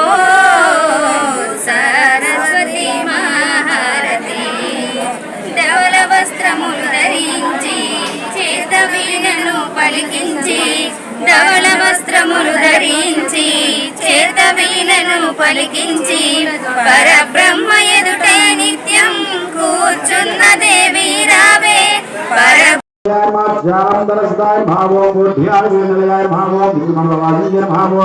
ఓ సరస్వతి మహారతి ధవల వస్త్రములు ధరించి చేత వీణను పలికించి ధవల వస్త్రములు ధరించి చేత వీణను పలికించి పరబ్రహ్మ ఎదుటే నిత్యం కూర్చున్న దేవి రావే. పర భావో బుద్ధ్యాయ భావో విద్యుమంగళవాదిన్య భావో.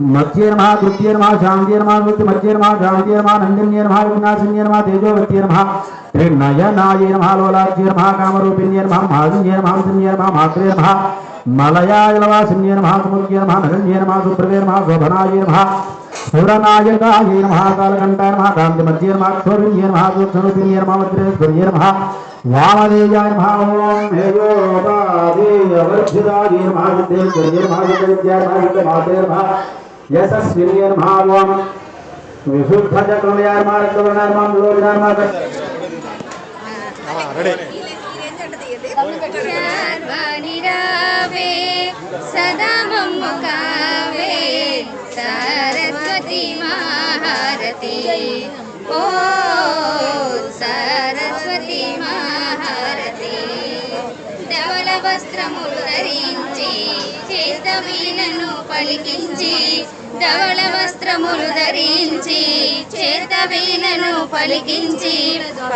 मध्यर्मा, तृतीयर्मा शांतिर्मा मध्यर्मा शांतिर्मा नंदिन्यर्मा विनाशिन्यर्मा तेजो तेजोवत्यर्मा त्रिनयनायर्मा लोलाज्यर्मा कामरूपिन्यर्मा मालिन्यर्मा सिन्यर्मा मात्रर्मा मलयालवासिन्यर्मा समुद्यर्मा नगन्यर्मा सुप्रवेर्मा शोभनायर्मा सुरनायकायर्मा कालकंटर्मा कांतिमध्यर्मा क्षोभिन्यर्मा सुक्षणुपिन्यर्मा मद्रेश्वर्यर्मा वामदेयार्मा ओम हेयोपादेयवर्धितायर्मा सिद्धेश्वर्यर्मा सिद्धविद्यार्मा सिद्धमातेर्मा यशस्विनियर्भावम् विशुद्धचक्रमयार्मार्गवर्णार्मान्दोजनार्मार्ग निरावे सदा मम्मकावे सरस्वती महारती ओ వీణను పలికించి ధవళ వస్త్రములు ధరించి చేత వీణను పలికించి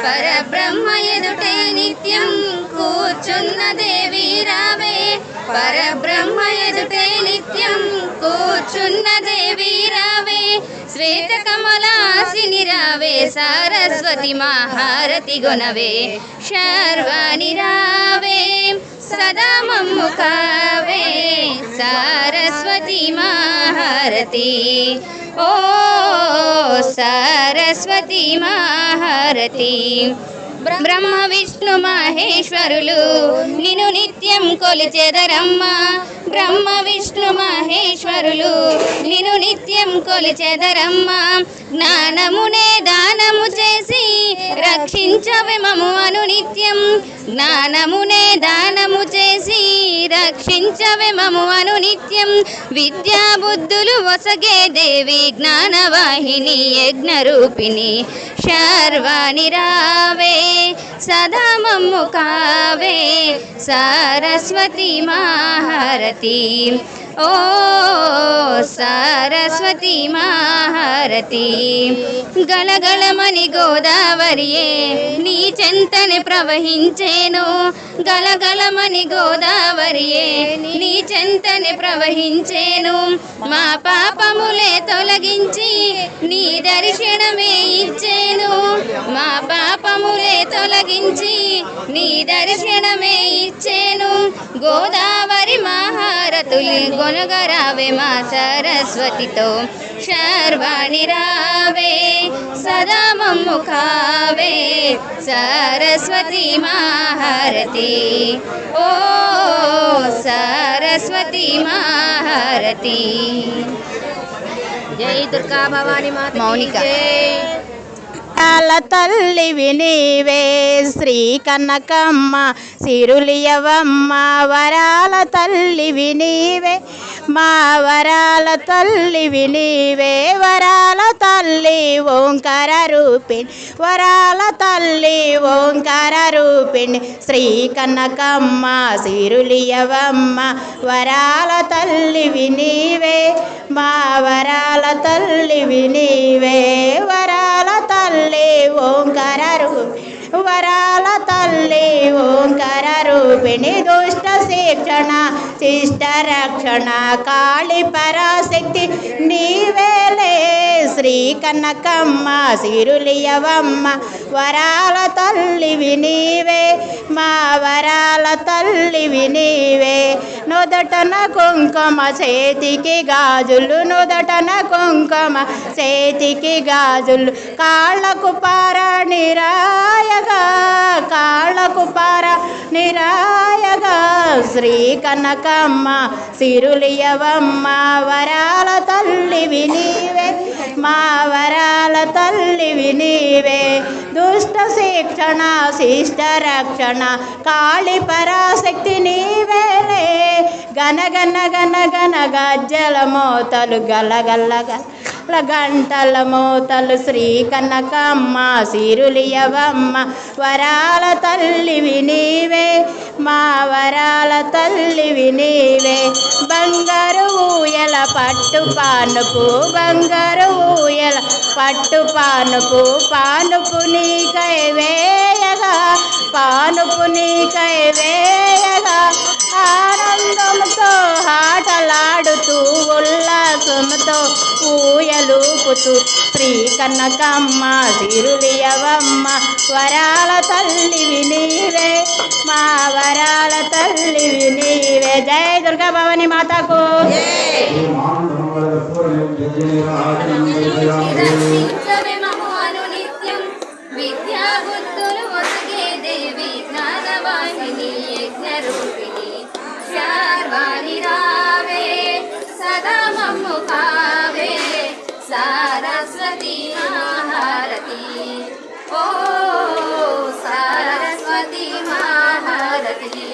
పరబ్రహ్మ ఎదుటే నిత్యం కూర్చున్న దేవి రావే. పరబ్రహ్మ ఎదుటే నిత్యం కూర్చున్న దేవి రావే. श्वेतकमलासिनि रावे सारस्वति मा गुणवे शर्वाणि रावे सदा मम्मुकावे सारस्वती मा ओ सारस्वती मा బ్రహ్మ విష్ణు మహేశ్వరులు. నిన్ను నిత్యం కొలిచెదరమ్మ బ్రహ్మ విష్ణు మహేశ్వరులు. నిన్ను నిత్యం కొలిచెదరమ్మ జ్ఞానమునే దానము చేసి రక్షించవి మము అను నిత్యం జ్ఞానమునే దానము చేసి రక్షించవే మము అను నిత్యం విద్యా బుద్ధులు వసగే దేవి జ్ఞానవాహిని యజ్ఞరూపిణి శర్వాణి రావే సదా మమ్ము కావే సరస్వతి మహారతి. ఓ సరస్వతి మహారతి. గలగలమని గోదావరియే నీ చెంతని ప్రవహించేను. గలగలమని గోదావరియే నీ చెంతనే ప్రవహించేను. మా పాపములే తొలగించి నీ దర్శనమే ఇచ్చేను. మా పాపములే తొలగించి నీ దర్శనమే ఇచ్చేను. గోదావరి మహారతులు గొనగరావే మా సరస్వతితో శర్వాణి రావే సదా మమ్ము కావే సరస్వతి మహారతి ఓ సరస్వతి మహారతి జై దుర్గా భవాని మాత మౌనిక. వరాల తల్లివి నీవే శ్రీ కనకమ్మ సిరులియవమ్మ వరాల తల్లివి నీవే మా వరాల తల్లివి నీవే వరాల తల్లి ఓంకార రూపిణి. వరాల తల్లి ఓంకార రూపిణి. శ్రీ కనకమ్మ సిరులియవమ్మ వరాల తల్లివి నీవే మా వరాల తల్లివి నీవే వరాల ఓంకార రూపిణి వరాల తల్లి ఓంకార రూపిణి దుష్ట శిక్షణ శిష్ట రక్షణ కాళి పరాశక్తి. నీవేలే శ్రీ కనకమ్మ సిరులియవమ్మ. వరాల తల్లివి నీవే మా వరాల తల్లివి నీవే నుదటన కుంకుమ చేతికి గాజులు నుదటన కుంకుమ చేతికి గాజులు. కాళ్ళకు పార కా కాళ్ళకు పార నిరాయగా శ్రీ కనకమ్మ సిరులియవమ్మ వరాల తల్లివి నీవే మా వరాల తల్లివి నీవే దుష్ట శిక్షణ శిష్ట రక్షణ కాళి పరాశక్తి నీవేలే గన గన గన గన గజ్జల మోతలు గల గల గంటల మోతలు శ్రీ కనకమ్మ సిరులియవమ్మ వరాల తల్లివి నీవే మా వరాల తల్లివి నీవే బంగారు ఊయల పట్టు పానుపు బంగారు ఊయల పట్టు పానుపు పానుపు నీకై వేయగా పానుపు నీకై వేయగా. ఆనందంతో ఆటలాడుతూ ఉల్లాసంతో ఊయలూపుతూ శ్రీ కనకమ్మ సిరులియవమ్మ వరాల తల్లివి నీవే మా వరాల తల్లివి నీవే. జై దుర్గా భవాని మాతకు. విద్యా శార్వాణి రావే సదా మమ్ము కావే సరస్వతి మహారతి ఓ సరస్వతి మహారతి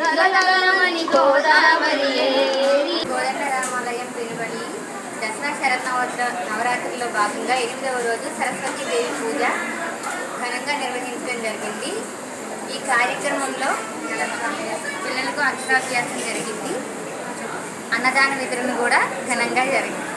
గగనమని గోదావరి కోదండరామాలయం పిలువని దసరా శరత్నవరాత్ర నవరాత్రిలో భాగంగా ఎనిమిదవ రోజు సరస్వతి దేవి పూజ ఘనంగా నిర్వహించడం జరిగింది. ఈ కార్యక్రమంలో పిల్లలకు అక్షరాభ్యాసం జరిగింది. అన్నదాన వితరణ కూడా ఘనంగా జరిగింది.